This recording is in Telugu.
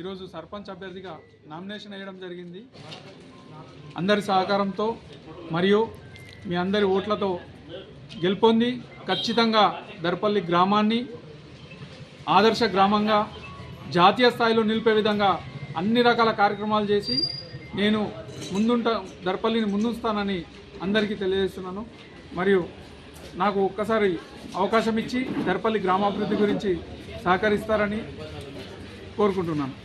ఈరోజు సర్పంచ్ అభ్యర్థిగా నామినేషన్ వేయడం జరిగింది. అందరి సహకారంతో మరియు మీ అందరి ఓట్లతో గెలుపొంది ఖచ్చితంగా దర్పల్లి గ్రామాన్ని ఆదర్శ గ్రామంగా జాతీయ స్థాయిలో నిలిపే విధంగా అన్ని రకాల కార్యక్రమాలు చేసి నేను ముందుంట దర్పల్లిని ముందుస్తానని అందరికీ తెలియజేస్తున్నాను. మరియు నాకు ఒక్కసారి అవకాశం ఇచ్చి దర్పల్లి గ్రామాభివృద్ధి గురించి సహకరిస్తారని కోరుకుంటున్నాను.